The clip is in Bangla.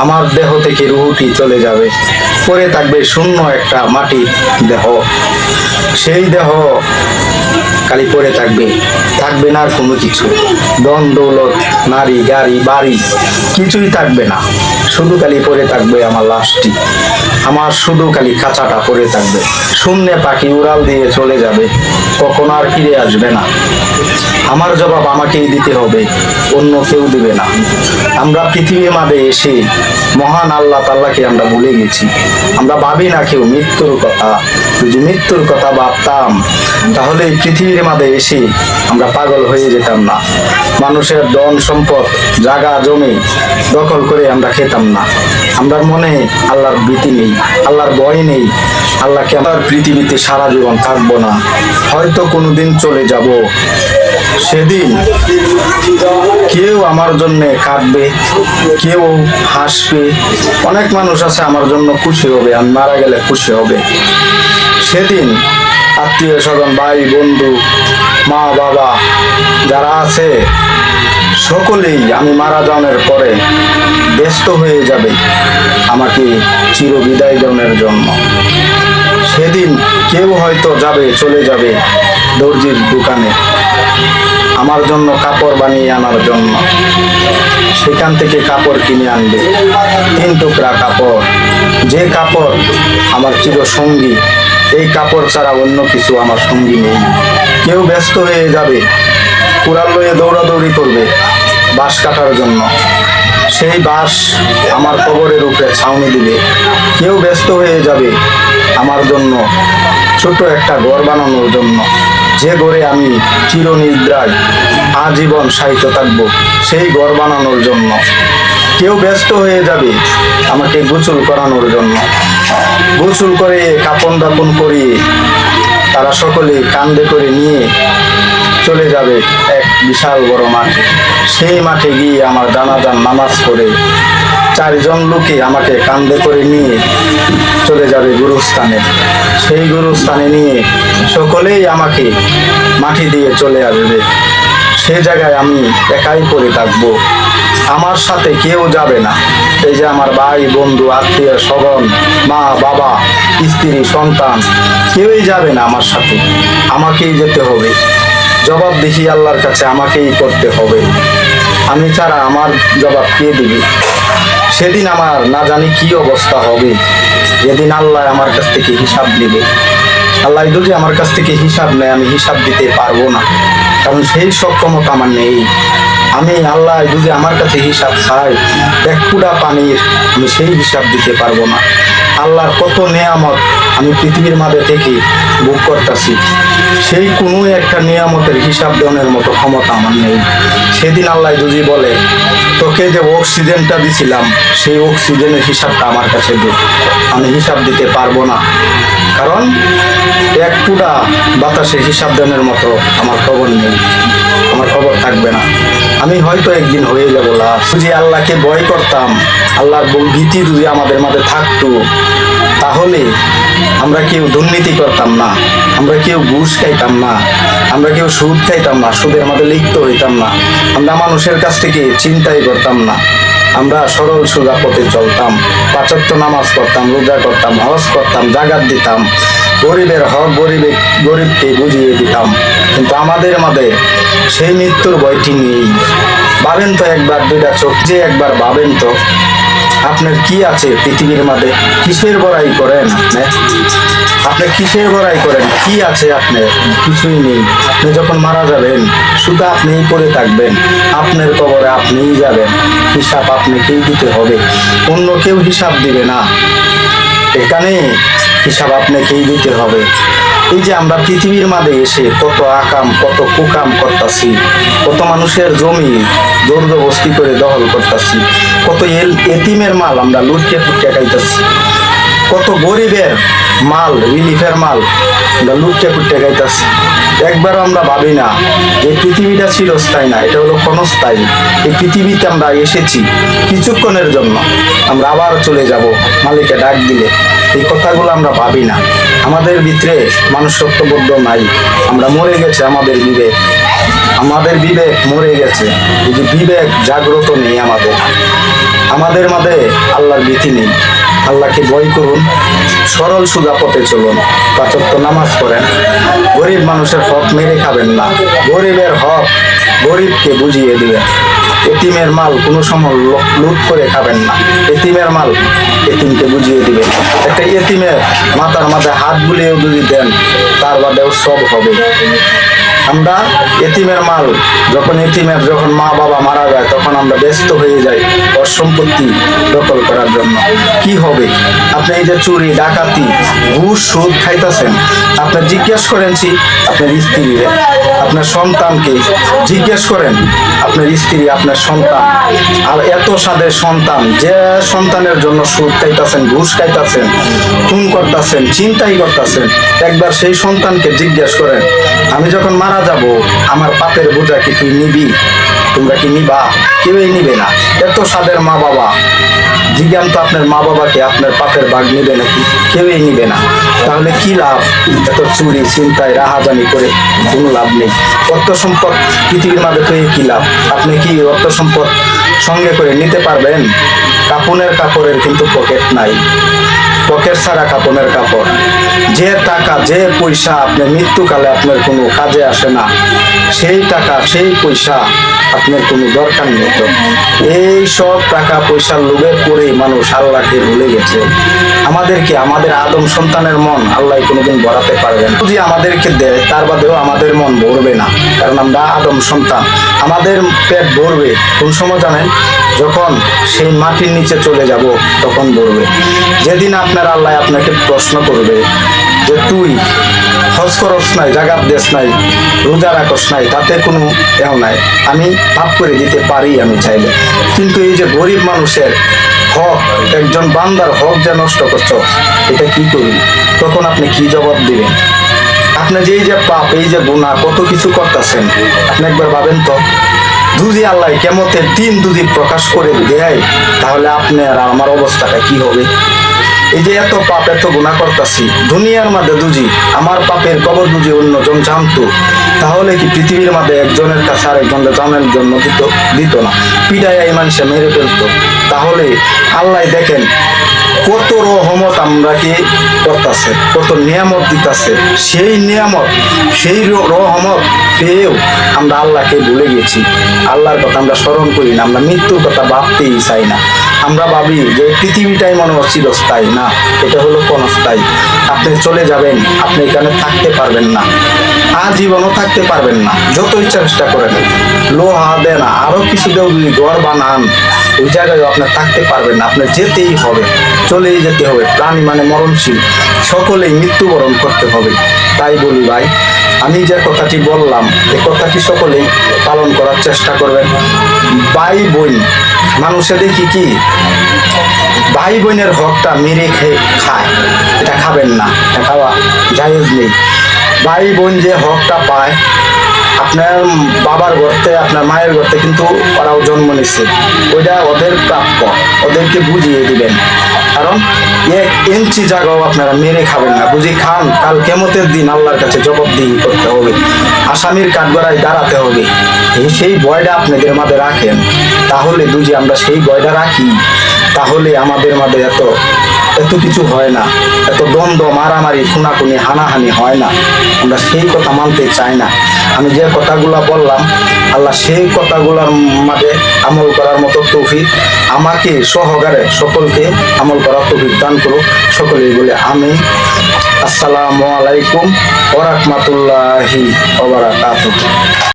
আমার দেহ থেকে রুহুটি চলে যাবে। পরে থাকবে শূন্য একটা মাটির দেহ। সেই দেহ খালি পরে থাকবে। থাকবে না আর কোনো কিছু। দন দৌলত নারী, গাড়ি, বাড়ি, কিছুই থাকবে না। শুধু খালি পড়ে থাকবে আমার লাশটি। আমার শুধু খালি খাঁচাটা পড়ে থাকবে। শূন্যে পাখি উড়াল দিয়ে চলে যাবে, কখন আর ফিরে আসবে না। আমার জবাব আমাকেই দিতে হবে, অন্য কেউ দিবে না। আমরা পৃথিবীর মাঝে এসে মহান আল্লাহ তাল্লাহকে আমরা ভুলে গেছি। আমরা ভাবি না কেউ মৃত্যুর কথা। যদি মৃত্যুর কথা ভাবতাম, তাহলে পৃথিবীর মাঝে এসে আমরা পাগল হয়ে যেতাম না। মানুষের ধন সম্পদ, জাগা জমি দখল করে আমরা খেতাম না। আমরা মনে আল্লাহর ভীতি নেই, আল্লাহর ভয় নেই। আল্লাহকে আমার পৃথিবীতে সারা জীবন থাকব না? হয়তো কোনোদিন চলে যাব। সেদিন কেউ আমার জন্য কাঁদবে, কেউ হাসবে। অনেক মানুষ আছে আমার জন্য খুশি হবে, আমি মারা গেলে খুশি হবে। সেদিন আত্মীয় স্বজন, ভাই, বন্ধু, মা, বাবা যারা আছে সকলেই আমি মারা যাওয়ার পরে ব্যস্ত হয়ে যাবে আমাকে চির বিদায় জনের জন্য। সেদিন কেউ হয়তো যাবে, চলে যাবে দর্জির দোকানে আমার জন্য কাপড় বানিয়ে আনার জন্য। সেখান থেকে কাপড় কিনে আনবে। তিন টুকরা কাপড়। যে কাপড় আমার চির সঙ্গী, এই কাপড় ছাড়া অন্য কিছু আমার সঙ্গী নেই। কেউ ব্যস্ত হয়ে যাবে। কুড়াল লয়ে দৌড়াদৌড়ি করবে বাঁশ কাটার জন্য। সেই বাঁশ আমার কবরের উপরে ছাউনি দিবে। কেউ ব্যস্ত হয়ে যাবে আমার জন্য, ছোট একটা ঘর বানানোর জন্য। যে ঘরে আমি চিরনিদ্রায় আজীবন সাহিত্য থাকব, সেই ঘর বানানোর জন্য। কেউ ব্যস্ত হয়ে যাবে আমাকে গোসল করানোর জন্য। গোসল করে কাপন দাপন করিয়ে তারা সকলে কান্দে করে নিয়ে চলে যাবে এক বিশাল বড় মাঠে। সেই মাঠে গিয়ে আমার জানাজান নামাজ পড়ে চারজন লোকে আমাকে কান্দে করে নিয়ে চলে যাবে গুরুস্থানে। সেই গুরুস্থানে নিয়ে সকলেই আমাকে মাটি দিয়ে চলে আসবে। সে জায়গায় আমি একাই পড়ে থাকব। আমার সাথে কেউ যাবে না। এই যে আমার ভাই, বন্ধু, আত্মীয় স্বজন, মা, বাবা, স্ত্রী, সন্তান, কেউই যাবে না আমার সাথে। আমাকেই যেতে হবে। জবাব দেখি আল্লাহর কাছে আমাকেই করতে হবে। আমি ছাড়া আমার জবাব কে দিবে? সেদিন আমার না জানি কি অবস্থা হবে। যেদিন আল্লাহ আমার কাছ থেকে হিসাব নেবে। আল্লাহ যদি আমার কাছ থেকে হিসাব নেয়, আমি হিসাব দিতে পারব না। কারণ সেই সক্ষমতা আমার নেই। আমি আল্লাহ যদি আমার কাছে হিসাব চাই, এক পানির, আমি সেই হিসাব দিতে পারব না। আল্লাহর কত নেয়ামত আমি পৃথিবীর মাঝে থেকে ভোগ করতেছি। সেই কোনো একটা নিয়ামতের হিসাব দেওয়ার মতো ক্ষমতা আমার নেই। সেদিন আল্লাহ যদি বলে, তোকে যে অক্সিজেনটা দিছিলাম, সেই অক্সিজেনের হিসাবটা আমার কাছে দে। আমি হিসাব দিতে পারব না। কারণ এক টুডা বাতাসে হিসাব দেওয়ার মতো আমার খবর নেই। আমার খবর থাকবে না। আমি হয়তো একদিন হয়ে যাব লাশ। যদি আল্লাহকে ভয় করতাম, আল্লাহর ভীতি যদি আমাদের মাঝে থাকতো, তাহলে আমরা কেউ দুর্নীতি করতাম না, আমরা কেউ ঘুষ খাইতাম না, আমরা কেউ সুদ খাইতাম না, সুদের মধ্যে লিপ্ত হইতাম না, আমরা মানুষের কাছ থেকে চিন্তাই করতাম না, আমরা সরল সোজা পথে চলতাম পাঁচত্ব নামাজ করতাম রোজা করতাম, হজ করতাম, জাগাত দিতাম। গরিবের হক, গরিবে, গরিবকে বুঝিয়ে দিতাম। কিন্তু আমাদের মাঝে সেই মৃত্যুর ভয়টি নেই। ভাবেন তো একবার দুইটা চোখ, যে একবার ভাবেন তো, আপনার কি আছে পৃথিবীর মাঝে কিসের বড়াই করেন আপনি? আপনি কিসের বড়াই করেন? কি আছে আপনার? কিছুই নেই। আপনি যখন মারা যাবেন, শুধু আপনিই পড়ে থাকবেন। আপনার কবরে আপনিই যাবেন। হিসাব আপনাকেই দিতে হবে। অন্য কেউ হিসাব দিবে না। এখানে হিসাব আপনাকেই দিতে হবে। এই যে আমরা পৃথিবীর মাঝে এসে কত আকাম, কত কুকাম করতাছি, কত মানুষের জমি জোরদবস্তি করে দখল করতাছি, কত এল এতিমের মাল আমরা লুটকে পুটকে খাইতেছি, কত গরিবের মাল, রিলিফের মাল আমরা লুটকে পুটকে খাইতাছি। একবার আমরা ভাবি না যে পৃথিবীটা ছিল চিরস্থায়ী না, এটা হলো ক্ষণস্থায়ী। এই পৃথিবীতে আমরা এসেছি কিছুক্ষণের জন্য। আমরা আবার চলে যাব, মালিকে ডাক দিলে। এই কথাগুলো আমরা ভাবি না। আমাদের ভিতরে মানুষ সত্যবোধ নাই। আমরা মরে গেছে, আমাদের বিবেক। আমাদের বিবেক মরে গেছে। এই যে বিবেক জাগ্রত নেই আমাদের। আমাদের মাঝে আল্লাহর ভীতি নেই। আল্লাহকে ভয় করুন, সরল সুজা পথে চলুন পাচক নামাজ পড়েন। গরিব মানুষের হক মেরে খাবেন না। গরিবের হক গরিবকে বুঝিয়ে দিবেন। এতিমের মাল কোনো সময় লুট করে খাবেন না। এতিমের মাল এতিমকে বুঝিয়ে দিবেন। একটা এতিমের মাথার মাথায় হাত বুলিয়েও যদি দেন, তার বাদেও সব হবে। আমরা এতিমের মাল, যখন এতিমের যখন মা বাবা মারা যায়, তখন আমরা ব্যস্ত হয়ে যাই ওর সম্পত্তি দখল করার জন্য। কি হবে? আপনি এই যে চুরি, ডাকাতি, ঘুষ, সুদ খাইতেছেন, আপনি জিজ্ঞেস করেনছি আপনার স্ত্রীরে। আপনার সন্তানকে জিজ্ঞেস করেন, আপনার স্ত্রী, আপনার সন্তান। আর এত সাদের সন্তান, যে সন্তানের জন্য সুদ খাইতেছেন, ঘুষ খাইতেছেন, খুন করতেছেন চিন্তাই করতেছেন, একবার সেই সন্তানকে জিজ্ঞেস করেন, আমি যখন মারা যাব, আমার পাপের বোঝা কি তুই নিবি? তোমরা কি নিবা? কেউই নিবে না। এত সাদের মা বাবা। জিজ্ঞান তো আপনার মা বাবাকে আপনার পাপের ভাগ নিবে নাকি? কেউই নিবে না। তাহলে কি লাভ? এত চুরি চিন্তায় রাহাজানি করে কোনো লাভ নেই। অর্থ সম্পদ, পৃথিবীর মাঝে পেয়ে কি লাভ? আপনি কি অর্থ সম্পদ সঙ্গে করে নিতে পারবেন? কাপনের কাপড়ের কিন্তু পকেট নাই। পকেট ছাড়া কাপনের কাপড়। যে টাকা, যে পয়সা আপনার মৃত্যুকালে আপনার কোনো কাজে আসে না, সেই টাকা, সেই পয়সা আপনার কোনো দরকার নেই তো। এই সব টাকা পয়সার লোভের পরে মানুষ আল্লাহকে ভুলে গেছে। আমাদেরকে, আমাদের আদম সন্তানের মন আল্লাহ কোনোদিন ভরাতে পারবে না। যদি আমাদেরকে দেয়, তার বাদেও আমাদের মন ভরবে না। কারণ আমরা আদম সন্তান। আমাদের পেট ভরবে। কোন সময় জানেন? যখন সেই মাটির নিচে চলে যাব, তখন ভরবে। যেদিন আপনার আল্লাহ আপনাকে প্রশ্ন করবে যে তুই হজ নাই, জাগাত দেশ নাই, রোজা রাখস নাই, তাতে কোনো এও নাই। আমি মাফ করে দিতে পারি আমি চাইলে। কিন্তু এই যে গরিব মানুষের হক, একজন বান্দার হক যে নষ্ট করছ, এটা কি করবি? তখন আপনি কি জবাব দিবেন? আপনি যে যে পাপ, এই যে গুণা কত কিছু করতেছেন, আপনি একবার ভাবেন তো? যদি আল্লাহ কেমতের তিন যদি প্রকাশ করে দেয়, তাহলে আপনার আমার অবস্থাটা কি হবে? এই যে এত পাপ, এত গুণা করতেছি, দুনিয়ার মাঝে দুজি, আমার পাপের কবর দুজি অন্যজন জানতো, তাহলে কি পৃথিবীর মাঝে একজনের কাছে আরেকজনের জানার জন্য দিত দিত না? পিড়ায় এই মানুষে মেরে ফেলতো। তাহলে আল্লাহ দেখেন কত রহমত আমরা কি করতেছে, কত নিয়ামত দিতেছে। সেই নিয়ামত, সেই রহমত পেয়েও আমরা আল্লাহকে ভুলে গেছি। আল্লাহর কথা আমরা স্মরণ করি না, আমরা মৃত্যুর কথা ভাবতেই চাই না। আমরা ভাবি যে পৃথিবীটাই মনে হচ্ছিল স্থায়ী না, এটা হলো কোন স্থায়ী আপনি চলে যাবেন, আপনি এখানে থাকতে পারবেন না। আজীবনও থাকতে পারবেন না। যতই চেষ্টা করেন। লোহা, দেন, আরও কিছু দেও যদি ঘর বানান, ওই জায়গায় আপনার থাকতে পারবেন না। আপনার যেতেই হবে, চলেই যেতে হবে। প্রাণী মানে মরণশীল। সকলেই মৃত্যুবরণ করতে হবে। তাই বলি ভাই, আমি যে কথাটি বললাম এই কথাটি সকলেই পালন করার চেষ্টা করবেন। ভাই বোন মানুষে দেখি কি? ভাই বোনের হকটা মেরে খেয়ে খায়। এটা খাবেন না, এটা খাওয়া জায়েজ নেই। ভাই বোন যে হকটা পায় আপনার বাবার গর্তে, আপনার মায়ের গর্তে কিন্তু ওরাও জন্ম নিচ্ছে ওইটা ওদের প্রাপ্য। ওদেরকে বুঝিয়ে দিবেন। কারণ এক ইঞ্চি জায়গাও আপনারা মেরে খাবেন না। বুঝি খান, কাল কেমতের দিন আল্লাহর কাছে জবাবদিহি করতে হবে। আসামির কাঠগড়ায় দাঁড়াতে হবে। সেই ভয়টা আপনাদের মাঝে রাখেন। তাহলে বুঝি আমরা সেই ভয়টা রাখি, তাহলে আমাদের মাঝে এত এত কিছু হয় না। এত দ্বন্দ্ব, মারামারি, খুনাখুনি, হানাহানি হয় না। আমরা সেই কথা মানতে চাই না। আমি যে কথাগুলো বললাম, আল্লাহ সেই কথাগুলোর মাঝে আমল করার মতো তৌফিক আমাকে সহকারে সকলকে আমল করার তৌফিক দান করুক। সকলেই বলে আমি আসসালামু আলাইকুম ওরহমাতুল্লাহি ওবারাকাতুহ